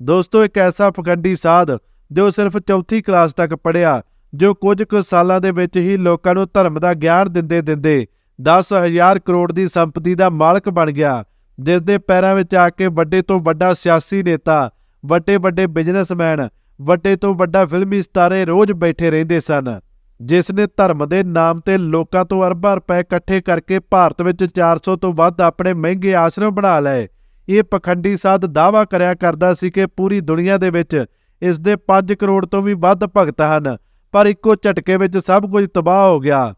ਦੋਸਤੋ, ਇੱਕ ਐਸਾ ਪਖੰਡੀ ਸਾਧ ਜੋ ਸਿਰਫ ਚੌਥੀ ਕਲਾਸ ਤੱਕ ਪੜ੍ਹਿਆ, ਜੋ ਕੁਝ ਕੁ ਸਾਲਾਂ ਦੇ ਵਿੱਚ ਹੀ ਲੋਕਾਂ ਨੂੰ ਧਰਮ ਦਾ ਗਿਆਨ ਦਿੰਦੇ ਦਿੰਦੇ 10000 ਕਰੋੜ ਦੀ ਸੰਪਤੀ ਦਾ ਮਾਲਕ ਬਣ ਗਿਆ, ਜਿਸ ਦੇ ਪੈਰਾਂ ਵਿੱਚ ਆ ਕੇ ਵੱਡੇ ਤੋਂ ਵੱਡਾ ਸਿਆਸੀ ਨੇਤਾ, ਵੱਡੇ ਵੱਡੇ ਬਿਜ਼ਨਸਮੈਨ, ਵੱਡੇ ਤੋਂ ਵੱਡਾ ਫਿਲਮੀ ਸਤਾਰੇ ਰੋਜ਼ ਬੈਠੇ ਰਹਿੰਦੇ ਸਨ, ਜਿਸ ਨੇ ਧਰਮ ਦੇ ਨਾਮ ਤੇ ਲੋਕਾਂ ਤੋਂ ਅਰਬਾਂ ਰੁਪਏ ਇਕੱਠੇ ਕਰਕੇ ਭਾਰਤ ਵਿੱਚ 400 ਤੋਂ ਵੱਧ ਆਪਣੇ ਮਹਿੰਗੇ ਆਸ਼ਰਮ ਬਣਾ ਲਏ। ਇਹ ਪਖੰਡੀ ਸਾਧ ਦਾਵਾ ਕਰਿਆ ਕਰਦਾ ਸੀ ਕਿ ਪੂਰੀ ਦੁਨੀਆ ਦੇ ਵਿੱਚ ਇਸ ਦੇ 5 ਕਰੋੜ ਤੋਂ ਵੀ ਵੱਧ ਭਗਤ ਹਨ, ਪਰ ਇੱਕੋ ਝਟਕੇ ਵਿੱਚ ਸਭ ਕੁਝ ਤਬਾਹ ਹੋ ਗਿਆ।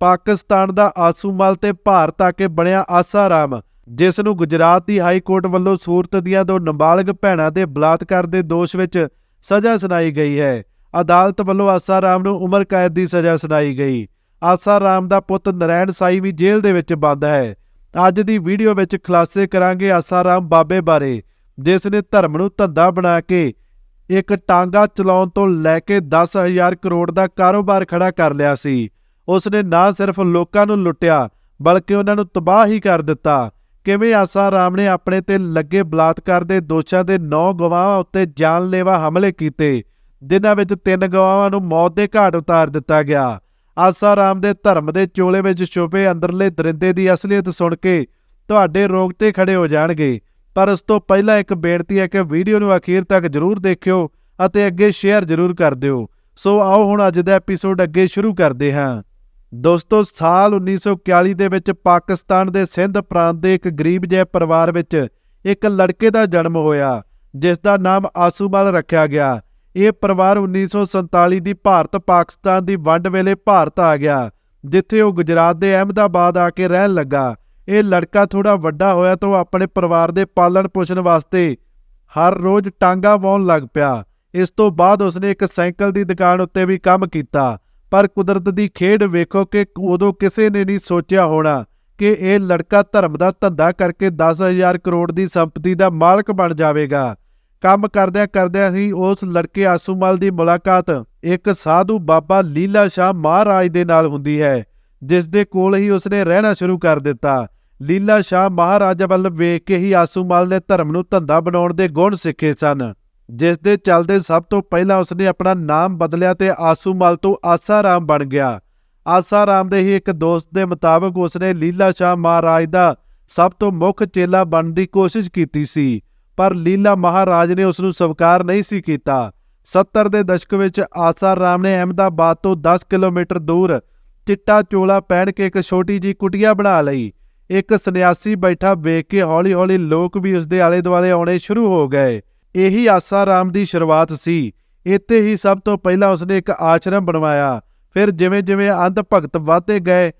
ਪਾਕਿਸਤਾਨ ਦਾ ਆਸੂਮਲ ਤੇ ਭਾਰਤ ਆ ਕੇ ਬਣਿਆ ਆਸਾਰਾਮ, ਜਿਸ ਨੂੰ ਗੁਜਰਾਤ ਦੀ ਹਾਈ ਕੋਰਟ ਵੱਲੋਂ ਸੂਰਤ ਦੀਆਂ ਦੋ ਨਾਬਾਲਗ ਭੈਣਾਂ ਦੇ ਬਲਾਤਕਾਰ ਦੇ ਦੋਸ਼ ਵਿੱਚ ਸਜ਼ਾ ਸੁਣਾਈ ਗਈ ਹੈ। ਅਦਾਲਤ ਵੱਲੋਂ ਆਸਾਰਾਮ ਨੂੰ ਉਮਰ ਕੈਦ ਦੀ ਸਜ਼ਾ ਸੁਣਾਈ ਗਈ। ਆਸਾਰਾਮ ਦਾ ਪੁੱਤ ਨਰੈਣ ਸਾਈ ਵੀ ਜੇਲ੍ਹ ਦੇ ਵਿੱਚ ਬੰਦ ਹੈ। ਅੱਜ ਦੀ ਵੀਡੀਓ ਵਿੱਚ ਖੁਲਾਸੇ ਕਰਾਂਗੇ ਆਸਾਰਾਮ ਬਾਬੇ ਬਾਰੇ, ਜਿਸ ਨੇ ਧਰਮ ਨੂੰ ਧੰਦਾ ਬਣਾ ਕੇ ਇੱਕ ਟਾਂਗਾ ਚਲਾਉਣ ਤੋਂ ਲੈ ਕੇ 10000 ਕਰੋੜ ਦਾ ਕਾਰੋਬਾਰ ਖੜਾ ਕਰ ਲਿਆ ਸੀ। ਉਸ ਨੇ ਨਾ ਸਿਰਫ ਲੋਕਾਂ ਨੂੰ ਲੁੱਟਿਆ, ਬਲਕਿ ਉਹਨਾਂ ਨੂੰ ਤਬਾਹ ਹੀ ਕਰ ਦਿੱਤਾ। ਕਿਵੇਂ ਆਸਾਰਾਮ ਨੇ ਆਪਣੇ ਤੇ ਲੱਗੇ ਬਲਾਤਕਾਰ ਦੇ ਦੋਸ਼ਾਂ ਦੇ 9 ਗਵਾਹਾਂ ਉੱਤੇ ਜਾਨਲੇਵਾ ਹਮਲੇ ਕੀਤੇ, ਜਿਨ੍ਹਾਂ ਵਿੱਚ ਤਿੰਨ ਗਵਾਹਾਂ ਨੂੰ ਮੌਤ ਦੇ ਘਾਟ ਉਤਾਰ ਦਿੱਤਾ ਗਿਆ। ਆਸਾਰਾਮ ਦੇ ਧਰਮ ਦੇ ਚੋਲੇ ਵਿੱਚ ਛੁਪੇ ਅੰਦਰਲੇ ਦਰਿੰਦੇ ਦੀ ਅਸਲੀਅਤ ਸੁਣ ਕੇ ਤੁਹਾਡੇ ਰੋਂਗਟੇ ਖੜੇ ਹੋ ਜਾਣਗੇ। ਪਰ ਇਸ ਤੋਂ ਪਹਿਲਾਂ ਇੱਕ ਬੇਨਤੀ ਹੈ ਕਿ ਵੀਡੀਓ ਨੂੰ ਅਖੀਰ ਤੱਕ ਜਰੂਰ ਦੇਖਿਓ ਅਤੇ ਅੱਗੇ ਸ਼ੇਅਰ ਜਰੂਰ ਕਰ ਦਿਓ। ਸੋ ਆਓ ਹੁਣ ਅੱਜ ਦਾ ਐਪੀਸੋਡ ਅੱਗੇ ਸ਼ੁਰੂ ਕਰਦੇ ਹਾਂ। ਦੋਸਤੋ, ਸਾਲ 1941 ਦੇ ਵਿੱਚ ਪਾਕਿਸਤਾਨ ਦੇ ਸਿੰਧ ਪ੍ਰਾਂਤ ਦੇ ਇੱਕ ਗਰੀਬ ਜਿਹੇ ਪਰਿਵਾਰ ਵਿੱਚ ਇੱਕ ਲੜਕੇ ਦਾ ਜਨਮ ਹੋਇਆ, ਜਿਸ ਦਾ ਨਾਮ ਆਸੂਮਲ ਰੱਖਿਆ ਗਿਆ। ਇਹ ਪਰਿਵਾਰ 1947 ਦੀ ਭਾਰਤ ਪਾਕਿਸਤਾਨ ਦੀ ਵੰਡ ਵੇਲੇ ਭਾਰਤ ਆ ਗਿਆ, ਜਿੱਥੇ ਉਹ ਗੁਜਰਾਤ ਦੇ ਅਹਿਮਦਾਬਾਦ ਆ ਕੇ ਰਹਿਣ ਲੱਗਾ। ਇਹ ਲੜਕਾ ਥੋੜਾ ਵੱਡਾ ਹੋਇਆ ਤਾਂ ਉਹ ਆਪਣੇ ਪਰਿਵਾਰ ਦੇ ਪਾਲਣ ਪੋਸ਼ਣ ਵਾਸਤੇ ਹਰ ਰੋਜ਼ ਟਾਂਗਾ ਵਾਉਣ ਲੱਗ ਪਿਆ। ਇਸ ਤੋਂ ਬਾਅਦ ਉਸਨੇ ਇੱਕ ਸਾਈਕਲ ਦੀ ਦੁਕਾਨ ਉੱਤੇ ਵੀ ਕੰਮ ਕੀਤਾ, ਪਰ ਕੁਦਰਤ ਦੀ ਖੇਡ ਵੇਖੋ ਕਿ ਉਦੋਂ ਕਿਸੇ ਨੇ ਨਹੀਂ ਸੋਚਿਆ ਹੋਣਾ ਕਿ ਇਹ ਲੜਕਾ ਧਰਮ ਦਾ ਧੰਦਾ ਕਰਕੇ 10000 ਕਰੋੜ ਦੀ ਸੰਪਤੀ ਦਾ ਮਾਲਕ ਬਣ ਜਾਵੇਗਾ। ਕੰਮ ਕਰਦਿਆਂ ਕਰਦਿਆਂ ਹੀ ਉਸ ਲੜਕੇ ਆਸੂਮਲ ਦੀ ਮੁਲਾਕਾਤ ਇੱਕ ਸਾਧੂ ਬਾਬਾ ਲੀਲਾ ਸ਼ਾਹ ਮਹਾਰਾਜ ਦੇ ਨਾਲ ਹੁੰਦੀ ਹੈ, ਜਿਸ ਦੇ ਕੋਲ ਹੀ ਉਸਨੇ ਰਹਿਣਾ ਸ਼ੁਰੂ ਕਰ ਦਿੱਤਾ। ਲੀਲਾ ਸ਼ਾਹ ਮਹਾਰਾਜ ਵੱਲ ਵੇਖ ਕੇ ਹੀ ਆਸੂਮਲ ਨੇ ਧਰਮ ਨੂੰ ਧੰਦਾ ਬਣਾਉਣ ਦੇ ਗੁਣ ਸਿੱਖੇ ਸਨ, ਜਿਸ ਦੇ ਚੱਲਦੇ ਸਭ ਤੋਂ ਪਹਿਲਾਂ ਉਸਨੇ ਆਪਣਾ ਨਾਮ ਬਦਲਿਆ ਤੇ ਆਸੂਮਲ ਤੋਂ ਆਸਾਰਾਮ ਬਣ ਗਿਆ। ਆਸਾਰਾਮ ਦੇ ਹੀ ਇੱਕ ਦੋਸਤ ਦੇ ਮੁਤਾਬਕ ਉਸਨੇ ਲੀਲਾ ਸ਼ਾਹ ਮਹਾਰਾਜ ਦਾ ਸਭ ਤੋਂ ਮੁੱਖ ਚੇਲਾ ਬਣਨ ਦੀ ਕੋਸ਼ਿਸ਼ ਕੀਤੀ ਸੀ। ਪਰ ਲੀਲਾ ਮਹਾਰਾਜ ਨੇ ਉਸ ਨੂੰ ਸਵੀਕਾਰ ਨਹੀਂ ਸੀ ਕੀਤਾ। 70 ਦੇ ਦਸ਼ਕ ਵਿੱਚ ਆਸਾ ਰਾਮ ਨੇ ਅਹਿਮਦਾਬਾਦ ਤੋਂ 10 ਕਿਲੋਮੀਟਰ ਦੂਰ ਚਿੱਟਾ ਚੋਲਾ ਪਹਿਨ ਕੇ ਇੱਕ ਛੋਟੀ ਜੀ ਕੁਟੀਆ ਬਣਾ ਲਈ। ਇੱਕ ਸੰਨਿਆਸੀ ਬੈਠਾ ਵੇਖ ਕੇ ਹੌਲੀ-ਹੌਲੀ ਲੋਕ ਵੀ ਉਸ ਦੇ ਆਲੇ-ਦੁਆਲੇ ਆਉਣੇ ਸ਼ੁਰੂ ਹੋ ਗਏ। ਇਹੀ ਆਸਾਰਾਮ ਦੀ ਸ਼ੁਰੂਆਤ ਸੀ। ਇੱਥੇ ਹੀ ਸਭ ਤੋਂ ਪਹਿਲਾਂ ਉਸਨੇ ਇੱਕ ਆਸ਼ਰਮ ਬਣਵਾਇਆ। ਫਿਰ ਜਿਵੇਂ-ਜਿਵੇਂ ਅੰਧ ਭਗਤ ਵਧਦੇ ਗਏ,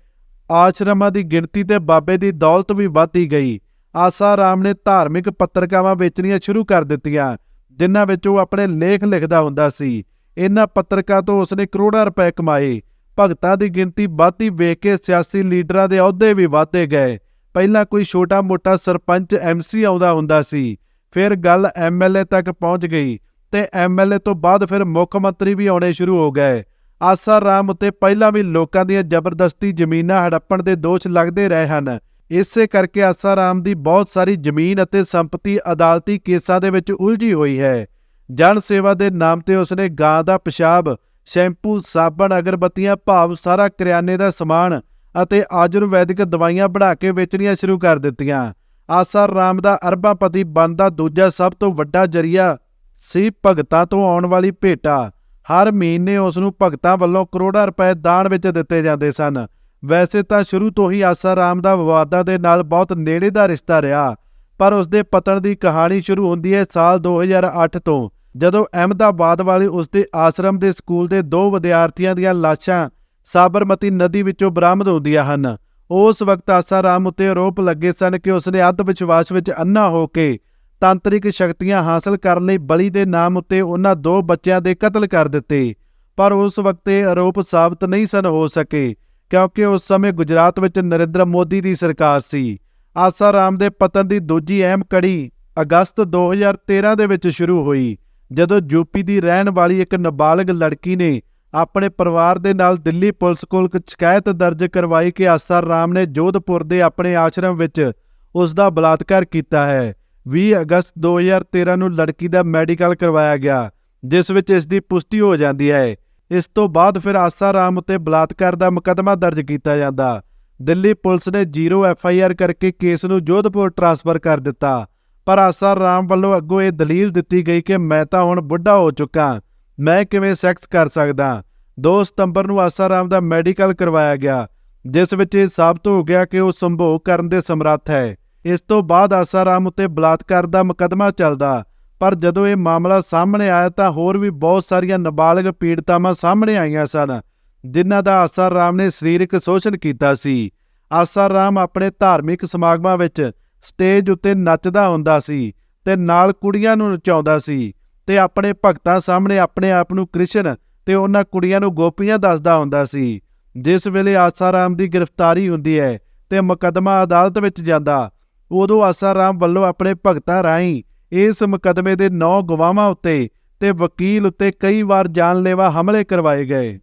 ਆਸ਼ਰਮਾਂ ਦੀ ਗਿਣਤੀ ਤੇ ਬਾਬੇ ਦੀ ਦੌਲਤ ਵੀ ਵਧਦੀ ਗਈ। ਆਸਾਰਾਮ ਨੇ ਧਾਰਮਿਕ ਪੱਤਰਕਾਵਾਂ ਵੇਚਣੀਆਂ ਸ਼ੁਰੂ ਕਰ ਦਿੱਤੀਆਂ, ਜਿਨ੍ਹਾਂ ਵਿੱਚ ਉਹ ਆਪਣੇ ਲੇਖ ਲਿਖਦਾ ਹੁੰਦਾ ਸੀ। ਇਹਨਾਂ ਪੱਤਰਕਾਂ ਤੋਂ ਉਸਨੇ ਕਰੋੜਾਂ ਰੁਪਏ ਕਮਾਏ। ਭਗਤਾਂ ਦੀ ਗਿਣਤੀ ਵੱਧਦੀ ਵੇਖ ਕੇ ਸਿਆਸੀ ਲੀਡਰਾਂ ਦੇ ਅਹੁਦੇ ਵੀ ਵਧਦੇ ਗਏ। ਪਹਿਲਾਂ ਕੋਈ ਛੋਟਾ-ਮੋਟਾ ਸਰਪੰਚ ਐਮਸੀ ਆਉਂਦਾ ਹੁੰਦਾ ਸੀ, ਫਿਰ ਗੱਲ ਐਮਐਲਏ ਤੱਕ ਪਹੁੰਚ ਗਈ ਤੇ ਐਮਐਲਏ ਤੋਂ ਬਾਅਦ ਫਿਰ ਮੁੱਖ ਮੰਤਰੀ ਵੀ ਆਉਣੇ ਸ਼ੁਰੂ ਹੋ ਗਏ। ਆਸਾ ਰਾਮ ਉੱਤੇ ਪਹਿਲਾਂ ਵੀ ਲੋਕਾਂ ਦੀਆਂ ਜ਼ਬਰਦਸਤੀ ਜ਼ਮੀਨਾਂ ਹੜੱਪਣ ਦੇ ਦੋਸ਼ ਲੱਗਦੇ ਰਹੇ ਹਨ। ਇਸੇ ਕਰਕੇ ਆਸਾਰਾਮ ਦੀ ਬਹੁਤ ਸਾਰੀ ਜ਼ਮੀਨ ਅਤੇ ਸੰਪਤੀ ਅਦਾਲਤੀ ਕੇਸਾਂ ਦੇ ਵਿੱਚ ਉਲਝੀ ਹੋਈ ਹੈ। ਜਨ ਸੇਵਾ ਦੇ ਨਾਮ ਤੇ ਉਸਨੇ ਗਾਂ ਦਾ ਪਿਸ਼ਾਬ, ਸ਼ੈਂਪੂ, ਸਾਬਣ, ਅਗਰਬੱਤੀਆਂ, ਭਾਵ ਸਾਰਾ ਕਰਿਆਨੇ ਦਾ ਸਮਾਨ ਅਤੇ ਆਯੁਰਵੈਦਿਕ ਦਵਾਈਆਂ ਬਣਾ ਕੇ ਵੇਚਣੀਆਂ ਸ਼ੁਰੂ ਕਰ ਦਿੱਤੀਆਂ। ਆਸਾਰਾਮ ਦਾ ਅਰਬਾਪਤੀ ਬਣਨ ਦਾ ਦੂਜਾ ਸਭ ਤੋਂ ਵੱਡਾ ਜਰੀਆ ਸੀ ਭਗਤਾਂ ਤੋਂ ਆਉਣ ਵਾਲੀ ਭੇਟਾ। ਹਰ ਮਹੀਨੇ ਉਸ ਨੂੰ ਭਗਤਾਂ ਵੱਲੋਂ ਕਰੋੜਾਂ ਰੁਪਏ ਦਾਨ ਵਿੱਚ ਦਿੱਤੇ ਜਾਂਦੇ ਸਨ। ਵੈਸੇ ਤਾਂ ਸ਼ੁਰੂ ਤੋਂ ਹੀ ਆਸਾਰਾਮ ਦਾ ਵਿਵਾਦਾਂ ਦੇ ਨਾਲ ਬਹੁਤ ਨੇੜੇ ਦਾ ਰਿਸ਼ਤਾ ਰਿਹਾ, ਪਰ ਉਸ ਦੇ ਪਤਨ ਦੀ ਕਹਾਣੀ ਸ਼ੁਰੂ ਹੁੰਦੀ ਹੈ ਸਾਲ 2008 ਤੋਂ, ਜਦੋਂ ਅਹਿਮਦਾਬਾਦ ਵਾਲੇ ਉਸ ਦੇ ਆਸ਼ਰਮ ਦੇ ਸਕੂਲ ਦੇ ਦੋ ਵਿਦਿਆਰਥੀਆਂ ਦੀਆਂ ਲਾਸ਼ਾਂ ਸਾਬਰਮਤੀ ਨਦੀ ਵਿੱਚੋਂ ਬਰਾਮਦ ਹੁੰਦੀਆਂ ਹਨ। ਉਸ ਵਕਤ ਆਸਾਰਾਮ ਉੱਤੇ ਆਰੋਪ ਲੱਗੇ ਸਨ ਕਿ ਉਸਨੇ ਅੱਧ ਵਿਸ਼ਵਾਸ ਵਿੱਚ ਅੰਨਾ ਹੋ ਕੇ ਤਾਂਤਰਿਕ ਸ਼ਕਤੀਆਂ ਹਾਸਲ ਕਰਨ ਲਈ ਬਲੀ ਦੇ ਨਾਮ ਉੱਤੇ ਉਹਨਾਂ ਦੋ ਬੱਚਿਆਂ ਦੇ ਕਤਲ ਕਰ ਦਿੱਤੇ, ਪਰ ਉਸ ਵਕਤ ਇਹ ਆਰੋਪ ਸਾਬਤ ਨਹੀਂ ਸਨ ਹੋ ਸਕੇ। ਕਿਉਂਕਿ ਉਸ ਸਮੇਂ ਗੁਜਰਾਤ ਵਿੱਚ ਨਰਿੰਦਰ ਮੋਦੀ ਦੀ ਸਰਕਾਰ ਸੀ। ਆਸਾਰਾਮ ਦੇ ਪਤਨ ਦੀ ਦੂਜੀ ਅਹਿਮ ਕੜੀ ਅਗਸਤ 2013 ਦੇ ਵਿੱਚ ਸ਼ੁਰੂ ਹੋਈ, ਜਦੋਂ ਯੂਪੀ ਦੀ ਰਹਿਣ ਵਾਲੀ ਇੱਕ ਨਾਬਾਲਗ ਲੜਕੀ ਨੇ ਆਪਣੇ ਪਰਿਵਾਰ ਦੇ ਨਾਲ ਦਿੱਲੀ ਪੁਲਿਸ ਕੋਲ ਇੱਕ ਸ਼ਿਕਾਇਤ ਦਰਜ ਕਰਵਾਈ ਕਿ ਆਸਾਰਾਮ ਨੇ ਜੋਧਪੁਰ ਦੇ ਆਪਣੇ ਆਸ਼ਰਮ ਵਿੱਚ ਉਸ ਦਾ ਬਲਾਤਕਾਰ ਕੀਤਾ ਹੈ। 20 ਅਗਸਤ 2013 ਨੂੰ ਲੜਕੀ ਦਾ ਮੈਡੀਕਲ ਕਰਵਾਇਆ ਗਿਆ, ਜਿਸ ਵਿੱਚ ਇਸ ਦੀ ਪੁਸ਼ਟੀ ਹੋ ਜਾਂਦੀ ਹੈ। ਇਸ ਤੋਂ ਬਾਅਦ ਫਿਰ ਆਸਾ ਰਾਮ ਉੱਤੇ ਬਲਾਤਕਾਰ ਦਾ ਮੁਕੱਦਮਾ ਦਰਜ ਕੀਤਾ ਜਾਂਦਾ। ਦਿੱਲੀ ਪੁਲਿਸ ਨੇ ਜ਼ੀਰੋ ਐਫ ਆਈ ਆਰ ਕਰਕੇ ਕੇਸ ਨੂੰ ਜੋਧਪੁਰ ਟ੍ਰਾਂਸਫਰ ਕਰ ਦਿੱਤਾ। ਪਰ ਆਸਾ ਰਾਮ ਵੱਲੋਂ ਅੱਗੋਂ ਇਹ ਦਲੀਲ ਦਿੱਤੀ ਗਈ ਕਿ ਮੈਂ ਤਾਂ ਹੁਣ ਬੁੱਢਾ ਹੋ ਚੁੱਕਾ। ਮੈਂ ਕਿਵੇਂ ਸੈਕਸ ਕਰ ਸਕਦਾ? 2 ਸਤੰਬਰ ਨੂੰ ਆਸਾ ਰਾਮ ਦਾ ਮੈਡੀਕਲ ਕਰਵਾਇਆ ਗਿਆ, ਜਿਸ ਵਿੱਚ ਇਹ ਸਾਬਤ ਹੋ ਗਿਆ ਕਿ ਉਹ ਸੰਭੋਗ ਕਰਨ ਦੇ ਸਮਰੱਥ ਹੈ। ਇਸ ਤੋਂ ਬਾਅਦ ਆਸਾ ਰਾਮ ਉੱਤੇ ਬਲਾਤਕਾਰ ਦਾ ਮੁਕੱਦਮਾ ਚੱਲਦਾ। ਪਰ ਜਦੋਂ ਇਹ ਮਾਮਲਾ ਸਾਹਮਣੇ ਆਇਆ ਤਾਂ ਹੋਰ ਵੀ ਬਹੁਤ ਸਾਰੀਆਂ ਨਾਬਾਲਗ ਪੀੜਤਾਵਾਂ ਸਾਹਮਣੇ ਆਈਆਂ ਸਨ। ਜਿਨ੍ਹਾਂ ਦਾ ਆਸਾ ਰਾਮ ਨੇ ਸਰੀਰਕ ਸ਼ੋਸ਼ਣ ਕੀਤਾ ਸੀ। ਆਸਾ ਰਾਮ ਆਪਣੇ ਧਾਰਮਿਕ ਸਮਾਗਮਾਂ ਵਿੱਚ ਸਟੇਜ ਉੱਤੇ ਨੱਚਦਾ ਹੁੰਦਾ ਸੀ ਤੇ ਨਾਲ ਕੁੜੀਆਂ ਨੂੰ ਨਚਾਉਂਦਾ ਸੀ ਤੇ ਆਪਣੇ ਭਗਤਾਂ ਸਾਹਮਣੇ ਆਪਣੇ ਆਪ ਨੂੰ ਕ੍ਰਿਸ਼ਨ ਤੇ ਉਹਨਾਂ ਕੁੜੀਆਂ ਨੂੰ ਗੋਪੀਆਂ ਦੱਸਦਾ ਹੁੰਦਾ ਸੀ। ਜਿਸ ਵੇਲੇ ਆਸਾ ਰਾਮ ਦੀ ਗ੍ਰਿਫਤਾਰੀ ਹੁੰਦੀ ਹੈ ਤੇ ਮੁਕੱਦਮਾ ਅਦਾਲਤ ਵਿੱਚ ਜਾਂਦਾ, ਉਦੋਂ ਆਸਾ ਰਾਮ ਵੱਲੋਂ ਆਪਣੇ ਭਗਤਾਂ ਰਾਹੀਂ ਇਸ ਮੁਕਦਮੇ ਦੇ 9 ਗਵਾਹਾਂ ਉੱਤੇ ਤੇ ਵਕੀਲ ਉੱਤੇ ਕਈ ਵਾਰ ਜਾਨਲੇਵਾ ਹਮਲੇ ਕਰਵਾਏ ਗਏ।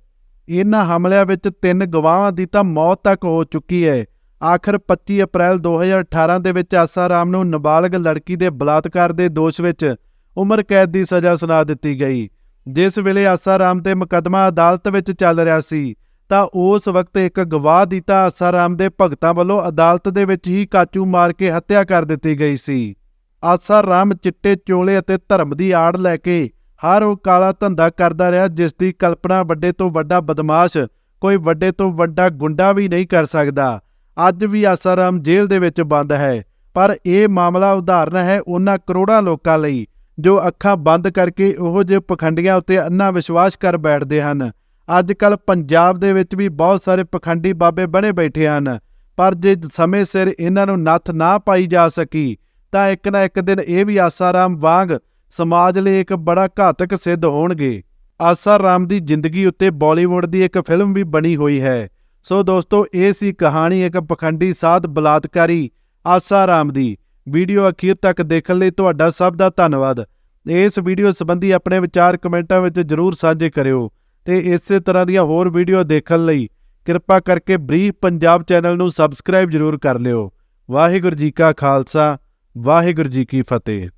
ਇਹਨਾਂ ਹਮਲਿਆਂ ਵਿੱਚ ਤਿੰਨ ਗਵਾਹਾਂ ਦੀ ਤਾਂ ਮੌਤ ਤੱਕ ਹੋ ਚੁੱਕੀ ਹੈ। ਆਖਰ 25 ਅਪ੍ਰੈਲ 2018 ਦੇ ਵਿੱਚ ਆਸਾਰਾਮ ਨੂੰ ਨਾਬਾਲਗ ਲੜਕੀ ਦੇ ਬਲਾਤਕਾਰ ਦੇ ਦੋਸ਼ ਵਿੱਚ ਉਮਰ ਕੈਦ ਦੀ ਸਜ਼ਾ ਸੁਣਾ ਦਿੱਤੀ ਗਈ। ਜਿਸ ਵੇਲੇ ਆਸਾਰਾਮ ਤੇ ਮੁਕੱਦਮਾ ਅਦਾਲਤ ਵਿੱਚ ਚੱਲ ਰਿਹਾ ਸੀ, ਤਾਂ ਉਸ ਵਕਤ ਇੱਕ ਗਵਾਹ ਦੀ ਤਾਂ ਆਸਾਰਾਮ ਦੇ ਭਗਤਾਂ ਵੱਲੋਂ ਅਦਾਲਤ ਦੇ ਵਿੱਚ ਹੀ ਕਾਚੂ ਮਾਰ ਕੇ ਹੱਤਿਆ ਕਰ ਦਿੱਤੀ ਗਈ ਸੀ। ਆਸਾ ਰਾਮ ਚਿੱਟੇ ਚੋਲੇ ਅਤੇ ਧਰਮ ਦੀ ਆੜ ਲੈ ਕੇ ਹਰ ਉਹ ਕਾਲਾ ਧੰਦਾ ਕਰਦਾ ਰਿਹਾ ਜਿਸ ਦੀ ਕਲਪਨਾ ਵੱਡੇ ਤੋਂ ਵੱਡਾ ਬਦਮਾਸ਼ ਕੋਈ ਵੱਡੇ ਤੋਂ ਵੱਡਾ ਗੁੰਡਾ ਵੀ ਨਹੀਂ ਕਰ ਸਕਦਾ। ਅੱਜ ਵੀ ਆਸਾਰਾਮ ਜੇਲ੍ਹ ਦੇ ਵਿੱਚ ਬੰਦ ਹੈ, ਪਰ ਇਹ ਮਾਮਲਾ ਉਦਾਹਰਨ ਹੈ ਉਹਨਾਂ ਕਰੋੜਾਂ ਲੋਕਾਂ ਲਈ, ਜੋ ਅੱਖਾਂ ਬੰਦ ਕਰਕੇ ਉਹੋ ਜਿਹੇ ਪਖੰਡੀਆਂ ਉੱਤੇ ਅੰਨਾ ਵਿਸ਼ਵਾਸ ਕਰ ਬੈਠਦੇ ਹਨ। ਅੱਜ ਕੱਲ ਪੰਜਾਬ ਦੇ ਵਿੱਚ ਵੀ ਬਹੁਤ ਸਾਰੇ ਪਖੰਡੀ ਬਾਬੇ ਬਣੇ ਬੈਠੇ ਹਨ, ਪਰ ਜੇ ਸਮੇਂ ਸਿਰ ਇਹਨਾਂ ਨੂੰ ਨੱਥ ਨਾ ਪਾਈ ਜਾ ਸਕੀ ਤਾਂ ਇੱਕ ਨਾ ਇੱਕ ਦਿਨ ਇਹ ਵੀ ਆਸਾਰਾਮ ਵਾਂਗ ਸਮਾਜ ਲਈ ਇੱਕ ਬੜਾ ਘਾਤਕ ਸਿੱਧ ਹੋਣਗੇ। ਆਸਾਰਾਮ ਦੀ ਜ਼ਿੰਦਗੀ ਉੱਤੇ ਬਾਲੀਵੁੱਡ ਦੀ ਇੱਕ ਫਿਲਮ ਵੀ ਬਣੀ ਹੋਈ ਹੈ। ਸੋ ਦੋਸਤੋ, ਇਹ ਸੀ ਕਹਾਣੀ ਇੱਕ ਪਖੰਡੀ ਸਾਧ ਬਲਾਤਕਾਰੀ ਆਸਾਰਾਮ ਦੀ। ਵੀਡੀਓ ਅਖੀਰ ਤੱਕ ਦੇਖਣ ਲਈ ਤੁਹਾਡਾ ਸਭ ਦਾ ਧੰਨਵਾਦ। ਇਸ ਵੀਡੀਓ ਸੰਬੰਧੀ ਆਪਣੇ ਵਿਚਾਰ ਕਮੈਂਟਾਂ ਵਿੱਚ ਜਰੂਰ ਸਾਂਝੇ ਕਰਿਓ ਤੇ ਇਸੇ ਤਰ੍ਹਾਂ ਦੀਆਂ ਹੋਰ ਵੀਡੀਓ ਦੇਖਣ ਲਈ ਕਿਰਪਾ ਕਰਕੇ ਬਰੀਫ ਪੰਜਾਬ ਚੈਨਲ ਨੂੰ ਸਬਸਕ੍ਰਾਈਬ ਜਰੂਰ ਕਰ ਲਿਓ। ਵਾਹਿਗੁਰੂ ਜੀ ਕਾ ਖਾਲਸਾ। ਵਾਹਿਗੁਰੂ ਜੀ ਕੀ ਫਤਿਹ।